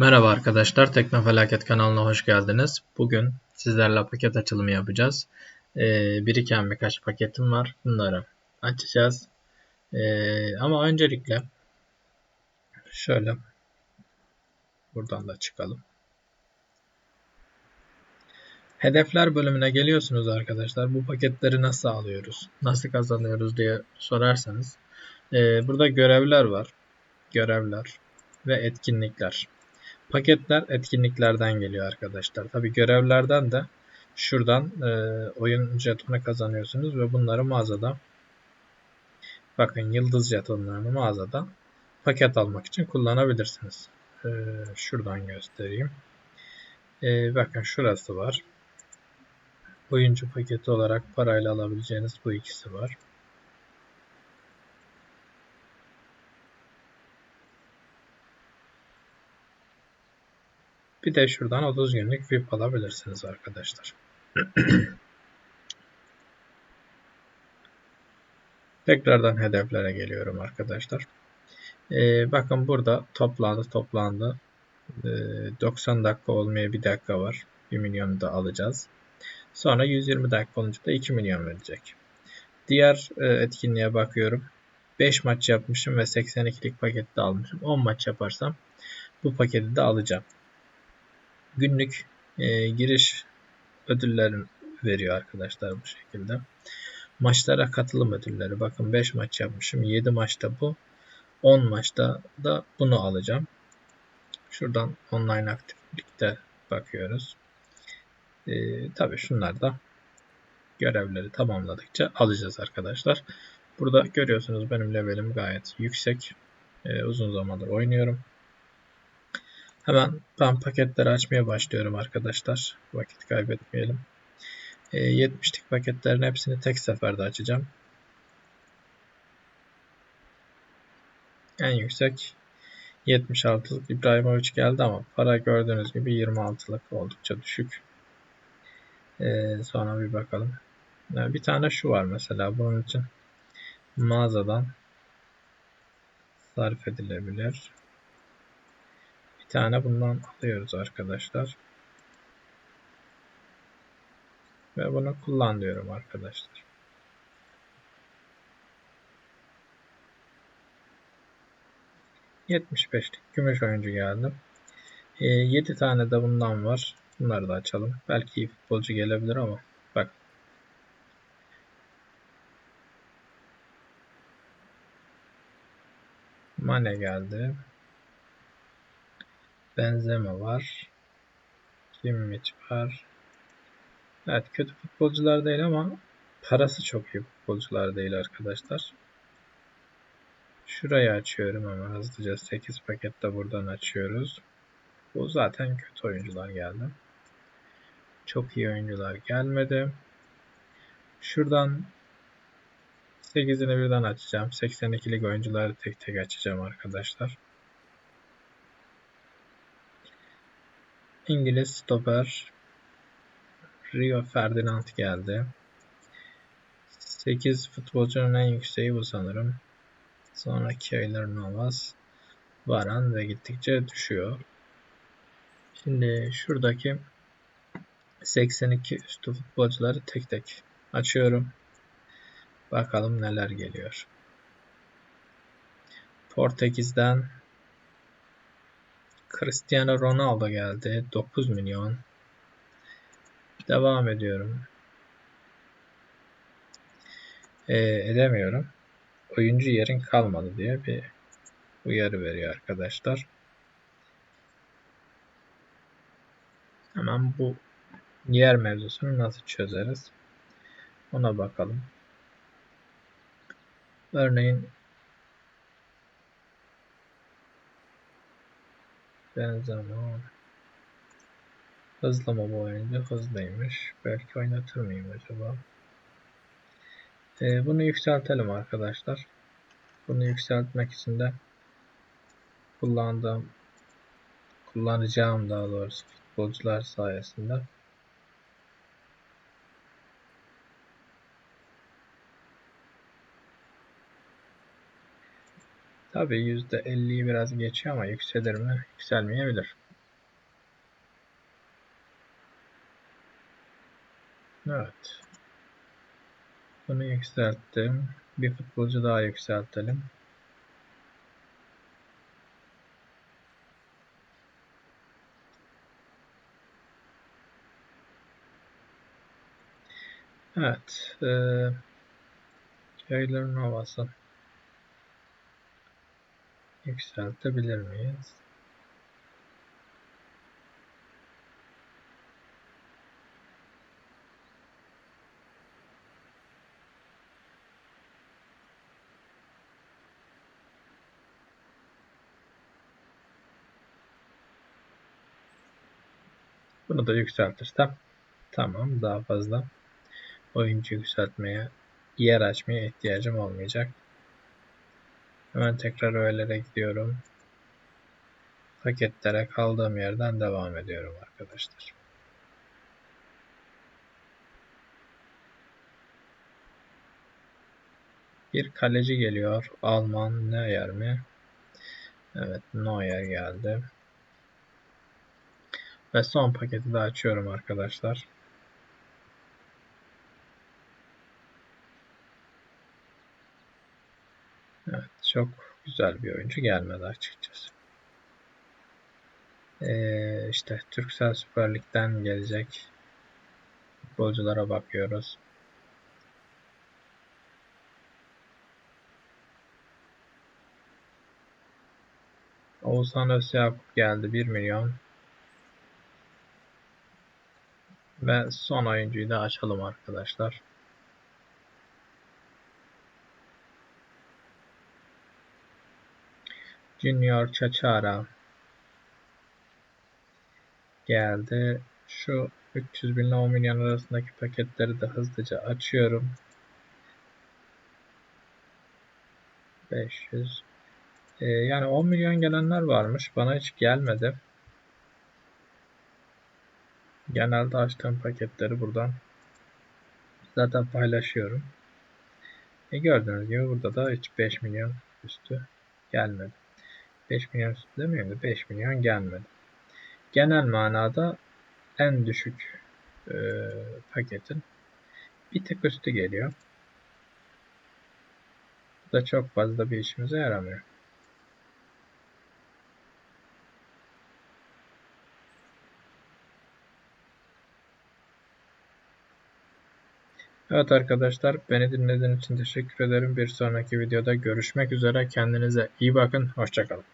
Merhaba arkadaşlar, Teknofelaket kanalına hoş geldiniz. Bugün sizlerle paket açılımı yapacağız. Ee, biriken birkaç paketim var. Bunları açacağız. Ee, ama öncelikle şöyle buradan da çıkalım. Hedefler bölümüne geliyorsunuz arkadaşlar. Bu paketleri nasıl alıyoruz, nasıl kazanıyoruz diye sorarsanız. Ee, burada görevler var. Görevler ve etkinlikler. Paketler etkinliklerden geliyor arkadaşlar. Tabi görevlerden de şuradan e, oyun jetonu kazanıyorsunuz ve bunları mağazada bakın yıldız jetonlarını mağazada paket almak için kullanabilirsiniz. E, şuradan göstereyim. E, bakın şurası var. Oyuncu paketi olarak parayla alabileceğiniz bu ikisi var. Bir de şuradan 30 günlük VIP alabilirsiniz arkadaşlar. Tekrardan hedeflere geliyorum arkadaşlar. Ee, bakın burada toplandı toplandı. Ee, 90 dakika olmaya bir dakika var. 1 milyonu da alacağız. Sonra 120 dakika olunca da 2 milyon verecek. Diğer e, etkinliğe bakıyorum. 5 maç yapmışım ve 82'lik pakette almışım. 10 maç yaparsam bu paketi de alacağım günlük e, giriş ödüllerini veriyor arkadaşlar bu şekilde. Maçlara katılım ödülleri. Bakın 5 maç yapmışım. 7 maçta bu. 10 maçta da bunu alacağım. Şuradan online aktiflikte bakıyoruz. Ee, Tabi şunlar da görevleri tamamladıkça alacağız arkadaşlar. Burada görüyorsunuz benim levelim gayet yüksek. Ee, uzun zamandır oynuyorum. Hemen ben paketleri açmaya başlıyorum arkadaşlar. Vakit kaybetmeyelim. E, ee, 70'lik paketlerin hepsini tek seferde açacağım. En yüksek 76'lık İbrahimovic geldi ama para gördüğünüz gibi 26'lık oldukça düşük. Ee, sonra bir bakalım. Yani bir tane şu var mesela bunun için mağazadan sarf edilebilir. Tane bundan alıyoruz arkadaşlar. Ve bunu kullan diyorum arkadaşlar. ...75'lik gümüş oyuncu geldi. E, ee, 7 tane de bundan var. Bunları da açalım. Belki iyi futbolcu gelebilir ama bak. Mane geldi. Benzema var. Kimmich var. Evet kötü futbolcular değil ama parası çok iyi futbolcular değil arkadaşlar. Şurayı açıyorum hemen hızlıca 8 pakette buradan açıyoruz. Bu zaten kötü oyuncular geldi. Çok iyi oyuncular gelmedi. Şuradan 8'ini birden açacağım. 82'lik oyuncuları tek tek açacağım arkadaşlar. İngiliz stoper Rio Ferdinand geldi. 8 futbolcunun en yükseği bu sanırım. Sonra Keylor Navas, Varan ve gittikçe düşüyor. Şimdi şuradaki 82 üstü futbolcuları tek tek açıyorum. Bakalım neler geliyor. Portekiz'den Cristiano Ronaldo geldi. 9 milyon. Devam ediyorum. Ee, edemiyorum. Oyuncu yerin kalmadı diye bir uyarı veriyor arkadaşlar. Hemen bu yer mevzusunu nasıl çözeriz? Ona bakalım. Örneğin Benzema. Hızlı mı bu oyuncu? Hızlıymış. Belki oynatır mıyım acaba? Ee, bunu yükseltelim arkadaşlar. Bunu yükseltmek için de kullandığım kullanacağım daha doğrusu futbolcular sayesinde Tabi %50'yi biraz geçiyor ama yükselir mi? Yükselmeyebilir. Evet. Bunu yükselttim. Bir futbolcu daha yükseltelim. Evet. Ee, Taylor Novas'ın Yükseltebilir miyiz? Bunu da yükseltirsem tamam daha fazla oyuncu yükseltmeye yer açmaya ihtiyacım olmayacak. Hemen tekrar öğelere gidiyorum. Paketlere kaldığım yerden devam ediyorum arkadaşlar. Bir kaleci geliyor. Alman Neuer mi? Evet Neuer geldi. Ve son paketi de açıyorum arkadaşlar. Evet çok güzel bir oyuncu gelmedi açıkçası. Ee, işte Türksel Süper Lig'den gelecek futbolculara bakıyoruz. Oğuzhan Özyakup geldi 1 milyon. Ve son oyuncuyu da açalım arkadaşlar. Junior Chachara geldi. Şu 300 bin ile 10 milyon arasındaki paketleri de hızlıca açıyorum. 500 ee, yani 10 milyon gelenler varmış. Bana hiç gelmedi. Genelde açtığım paketleri buradan zaten paylaşıyorum. E gördüğünüz gibi burada da hiç 5 milyon üstü gelmedi. 5 milyon üstü demeyeyim de 5 milyon gelmedi. Genel manada en düşük e, paketin bir tık üstü geliyor. Bu da çok fazla bir işimize yaramıyor. Evet arkadaşlar beni dinlediğiniz için teşekkür ederim. Bir sonraki videoda görüşmek üzere. Kendinize iyi bakın. Hoşçakalın.